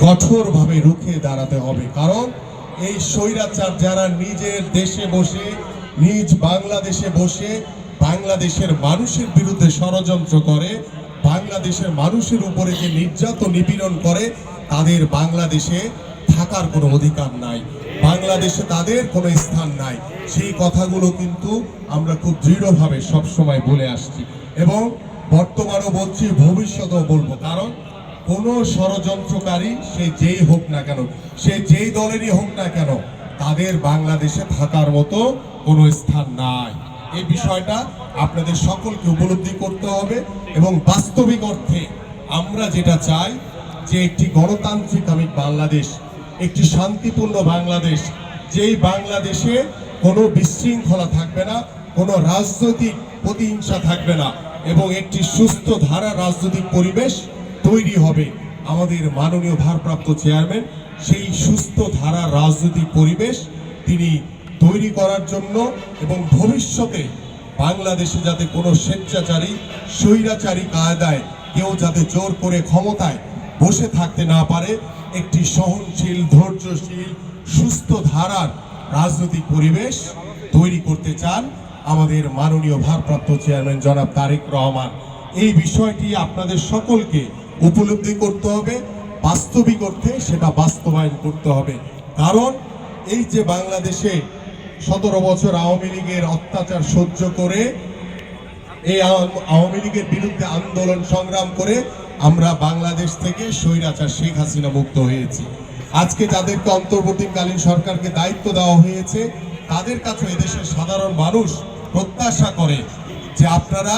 কঠোরভাবে রুখে দাঁড়াতে হবে। কারণ এই স্বৈরাচার যারা নিজের দেশে বসে, নিজ বাংলাদেশে বসে বাংলাদেশের মানুষের বিরুদ্ধে ষড়যন্ত্র করে, বাংলাদেশের মানুষের উপরে যে নির্যাতন নিপীড়ন করে, তাদের বাংলাদেশে থাকার কোনো অধিকার নাই। বাংলাদেশে তাদের কোনো স্থান নাই। সেই কথাগুলো কিন্তু আমরা খুব দৃঢ়ভাবে সবসময় বলে আসছি। এবং বর্তমানও বলছি, ভবিষ্যতেও বলব। কারণ কোনো ষড়যন্ত্রকারী, সে যেই হোক না কেন, সে যেই দলেরই হোক না কেন, তাদের বাংলাদেশে থাকার মতো কোনো স্থান নাই। এই বিষয়টা আপনাদের সকলকে উপলব্ধি করতে হবে এবং বাস্তবিক অর্থে আমরা যেটা চাই যে একটি গণতান্ত্রিক আমি বাংলাদেশ, একটি শান্তিপূর্ণ বাংলাদেশ, যেই বাংলাদেশে কোনো বিশৃঙ্খলা থাকবে না, কোনো রাজনৈতিক প্রতিহিংসা থাকবে না এবং একটি সুস্থ ধারা রাজনৈতিক পরিবেশ তৈরি হবে আমাদের মাননীয় ভারপ্রাপ্ত চেয়ারম্যান। সেই সুস্থ ধারা রাজনৈতিক পরিবেশ তিনি তৈরি করার জন্য এবং ভবিষ্যতে বাংলাদেশে যাতে কোনো স্বেচ্ছাচারী, স্বৈরাচারী কায়দায় কেউ যাতে জোর করে ক্ষমতায় বসে থাকতে না পারে, একটি সহনশীল, ধৈর্যশীল, সুস্থ ধারার রাজনৈতিক পরিবেশ তৈরি করতে চান আমাদের মাননীয় ভারপ্রাপ্ত চেয়ারম্যান জনাব তারেক রহমান। এই বিষয়টি আপনাদের সকলকে উপলব্ধি করতে হবে, বাস্তবিক অর্থে সেটা বাস্তবায়ন করতে হবে। কারণ এই যে বাংলাদেশে সতেরো বছর আওয়ামী লীগের অত্যাচার সহ্য করে, এই আওয়ামী লীগের বিরুদ্ধে আন্দোলন সংগ্রাম করে আমরা বাংলাদেশ থেকে স্বৈরাচার শেখ হাসিনা মুক্ত হয়েছি। আজকে যাদেরকে অন্তর্বর্তীকালীন সরকারকে দায়িত্ব দেওয়া হয়েছে, তাদের কাছে এদেশের সাধারণ মানুষ প্রত্যাশা করে যে আপনারা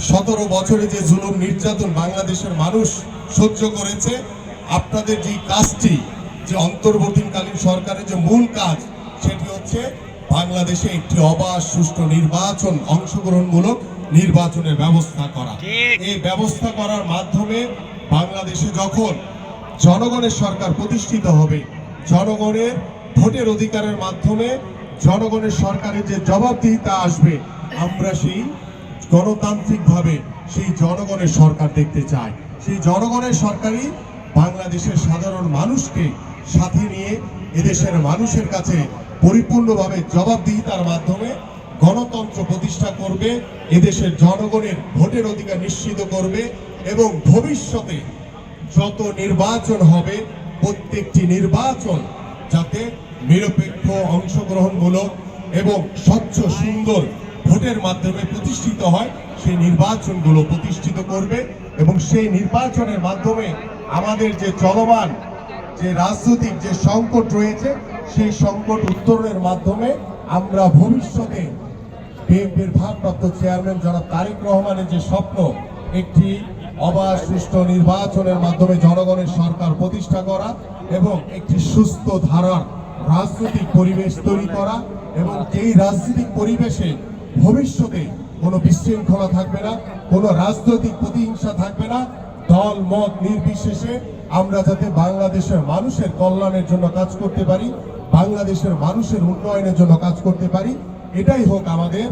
সতেরো বছরে যে জুলুম নির্যাতন বাংলাদেশের মানুষ সহ্য করেছে আপনাদের যে কাজটি যে অন্তর্বর্তীকালীন সরকারের যে মূল কাজ সেটি হচ্ছে বাংলাদেশে একটি অবাধ সুষ্ঠু নির্বাচন অংশগ্রহণমূলক নির্বাচনের ব্যবস্থা করা। এই ব্যবস্থা করার মাধ্যমে বাংলাদেশে যখন জনগণের সরকার প্রতিষ্ঠিত হবে জনগণের ভোটের অধিকারের মাধ্যমে জনগণের সরকারের যে জবাবদিহিতা আসবে আমরা সেই গণতান্ত্রিকভাবে সেই জনগণের সরকার দেখতে চায়। সেই জনগণের সরকারই বাংলাদেশের সাধারণ মানুষকে সাথে নিয়ে এদেশের মানুষের কাছে পরিপূর্ণভাবে জবাবদিহিতার মাধ্যমে গণতন্ত্র প্রতিষ্ঠা করবে, এদেশের জনগণের ভোটের অধিকার নিশ্চিত করবে এবং ভবিষ্যতে যত নির্বাচন হবে, প্রত্যেকটি নির্বাচন যাতে নিরপেক্ষ অংশগ্রহণমূলক এবং স্বচ্ছ, সুন্দর ভোটের মাধ্যমে প্রতিষ্ঠিত হয়, সেই নির্বাচনগুলো প্রতিষ্ঠিত করবে এবং সেই নির্বাচনের মাধ্যমে আমাদের যে চলমান যে রাজনৈতিক যে সংকট রয়েছে, সেই সংকট উত্তরণের মাধ্যমে আমরা ভবিষ্যতে বিএনপির ভারপ্রাপ্ত চেয়ারম্যান জনাব তারেক রহমানের যে স্বপ্ন, একটি অবাধ সুষ্ঠু নির্বাচনের মাধ্যমে জনগণের সরকার প্রতিষ্ঠা করা এবং একটি সুস্থ ধারার রাজনৈতিক পরিবেশ তৈরি করা এবং এই রাজনৈতিক পরিবেশে ভবিষ্যতে কোনো বিশৃঙ্খলা থাকবে না, কোনো রাজনৈতিক প্রতিহিংসা থাকবে না। দল, মত নির্বিশেষে আমরা যাতে বাংলাদেশের মানুষের কল্যাণের জন্য কাজ করতে পারি, বাংলাদেশের মানুষের উন্নয়নের জন্য কাজ করতে পারি, এটাই হোক আমাদের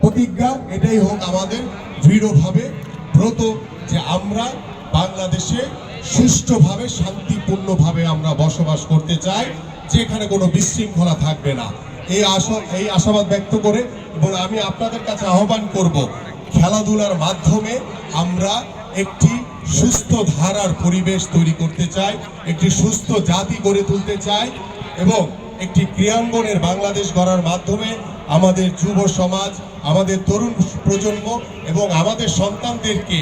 প্রতিজ্ঞা, এটাই হোক আমাদের দৃঢ়ভাবে ব্রত যে আমরা বাংলাদেশে সুষ্ঠুভাবে, শান্তিপূর্ণভাবে আমরা বসবাস করতে চাই, যেখানে কোনো বিশৃঙ্খলা থাকবে না। এই আশা, এই আশাবাদ ব্যক্ত করে এবং আমি আপনাদের কাছে আহ্বান করব, খেলাধুলার মাধ্যমে আমরা একটি সুস্থ ধারার পরিবেশ তৈরি করতে চাই, একটি সুস্থ জাতি গড়ে তুলতে চাই এবং একটি ক্রিয়াঙ্গনের বাংলাদেশ গড়ার মাধ্যমে আমাদের যুব সমাজ, আমাদের তরুণ প্রজন্ম এবং আমাদের সন্তানদেরকে